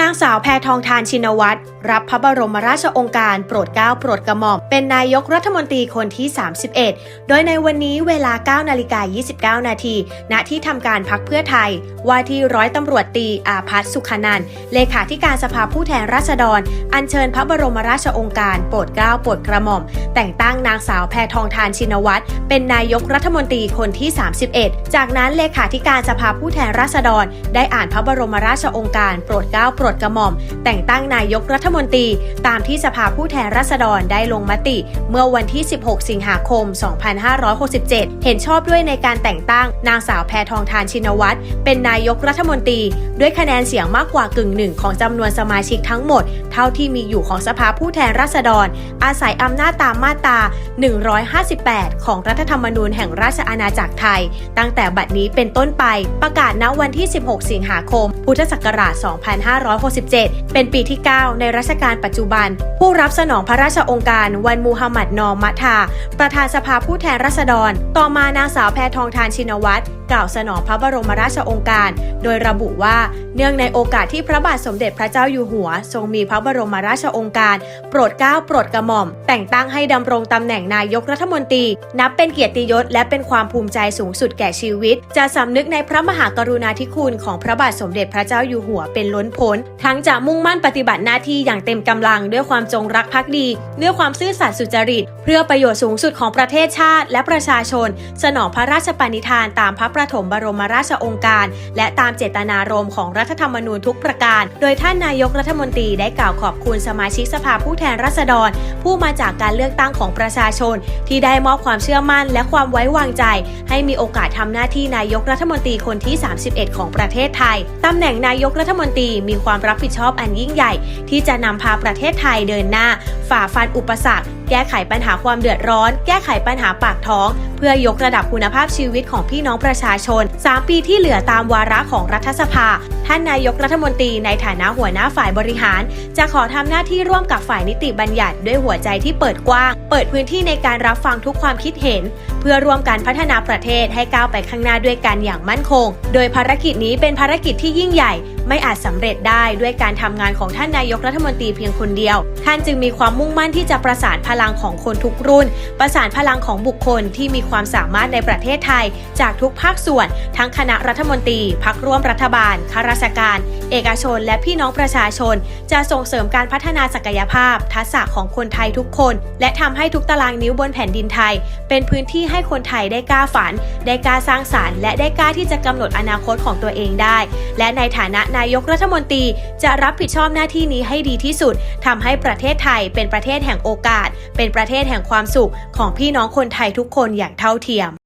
นางสาวแพทองทานชินวัตรรับพระบรมราชองค์การโปรดเกล้าโปรดกระหม่อม เป็นนายกรัฐมนตรีคนที่ 31 โดยในวันนี้เวลา 9 นาฬิกา 29 นาที ณ ที่ทำการพักเพื่อไทย ว่าที่ร้อยตำรวจตีอาพัฒสุขนันเลขาธิการสภาผู้แทนราษฎร อัญเชิญพระบรมราชองค์การโปรดเกล้าโปรดกระหม่อม แต่งตั้งนางสาวแพทองทานชินวัตรเป็นนายกรัฐมนตรีคนที่ 31 จากนั้นเลขาธิการสภาผู้แทนราษฎร ได้อ่านพระบรมราชองค์การโปรดเกล้าโปรดกระหม่อม แต่งตั้งนายกรัฐมนตรี ตามที่สภาผู้แทนราษฎรได้ลงมติ เมื่อวันที่ 16 สิงหาคม 2567 เห็นชอบด้วยในการแต่งตั้งนางสาวแพทองทานชินวัตรเป็นนายกรัฐมนตรี ด้วยคะแนนเสียงมากกว่ากึ่งหนึ่งของจำนวนสมาชิกทั้งหมด เท่าที่มีอยู่ของสภาผู้แทนราษฎร อาศัยอำนาจตามมาตรา 158 ของรัฐธรรมนูญแห่งราชอาณาจักรไทย ตั้งแต่บัดนี้เป็นต้นไปประกาศณวันที่ 16 สิงหาคม พุทธศักราช2567 เป็นปีที่ 9 ในรัชกาลปัจจุบัน ผู้รับสนองพระราชองค์การวันมูฮัมหมัดนอมัทา ประธานสภาผู้แทนราษฎร ต่อมานางสาวแพทองทานชินวัตรกล่าวสนองพระบรมราชองค์การ โดยระบุว่าเนื่องในโอกาสที่พระบาทสมเด็จพระเจ้าอยู่หัว ทรงมีพระบรมราชองค์การ โปรดเกล้าโปรดกระหม่อม แต่งตั้งให้ดำรงตำแหน่งนายกรัฐมนตรี นับเป็นเกียรติยศและเป็นความภูมิใจสูงสุดแก่ชีวิต จะสำนึกในพระมหากรุณาธิคุณของพระบาทสมเด็จพระเจ้าอยู่หัวเป็นล้นพ้นทั้งจะมุ่งมั่นปฏิบัติหน้าที่อย่างเต็มกำลังด้วยความจงรักภักดี ด้วยความซื่อสัตย์สุจริต เพื่อประโยชน์สูงสุดของประเทศชาติ และประชาชน สนองพระราชปณิธานตามพระประถมบรมราชองค์การ และตามเจตนารมณ์ของรัฐธรรมนูญทุกประการ โดยท่านนายกรัฐมนตรีได้กล่าวขอบคุณสมาชิกสภาผู้แทนราษฎร ผู้มาจากการเลือกตั้งของประชาชน ที่ได้มอบความเชื่อมั่น และความไว้วางใจ ให้มีโอกาสทำหน้าที่นายกรัฐมนตรีคนที่ 31 ของประเทศไทยตำแหน่งนายกรัฐมนตรีมีความรับผิดชอบอันยิ่งใหญ่ ที่จะนำพาประเทศไทยเดินหน้า ฝ่าฟันอุปสรรค แก้ไขปัญหาความเดือดร้อน แก้ไขปัญหาปากท้อง เพื่อยกระดับคุณภาพชีวิตของพี่น้องประชาชน 3 ปีที่เหลือตามวาระของรัฐสภา ท่านนายกรัฐมนตรีในฐานะหัวหน้าฝ่ายบริหาร จะขอทำหน้าที่ร่วมกับฝ่ายนิติบัญญัติด้วยหัวใจที่เปิดกว้าง เปิดพื้นที่ในการรับฟังทุกความคิดเห็น เพื่อร่วมกันพัฒนาประเทศให้ก้าวไปข้างหน้าด้วยกันอย่างมั่นคง โดยภารกิจนี้เป็นภารกิจที่ยิ่งใหญ่ไม่อาจสำเร็จได้ด้วยการทำงานของท่านนายกรัฐมนตรีเพียงคนเดียว ท่านจึงมีความมุ่งมั่นที่จะประสานพลังของคนทุกรุ่น ประสานพลังของบุคคลที่มีความสามารถในประเทศไทย จากทุกภาคส่วน ทั้งคณะรัฐมนตรีพักร่วมรัฐบาลข้าราชการเอกชนและพี่น้องประชาชน จะส่งเสริมการพัฒนาศักยภาพ ทักษะของคนไทยทุกคน และทำให้ทุกตารางนิ้วบนแผ่นดินไทย เป็นพื้นที่ให้คนไทยได้กล้าฝัน ได้กล้าสร้างสารรค์และได้กล้าที่จะกำหนดอนาคตของตัวเองได้ และในฐานะนายกรัฐมนตรีจะรับผิดชอบหน้าที่นี้ให้ดีที่สุดทำให้ประเทศไทยเป็นประเทศแห่งโอกาส เป็นประเทศแห่งความสุขของพี่น้องคนไทยทุกคนอย่างเท่าเทียม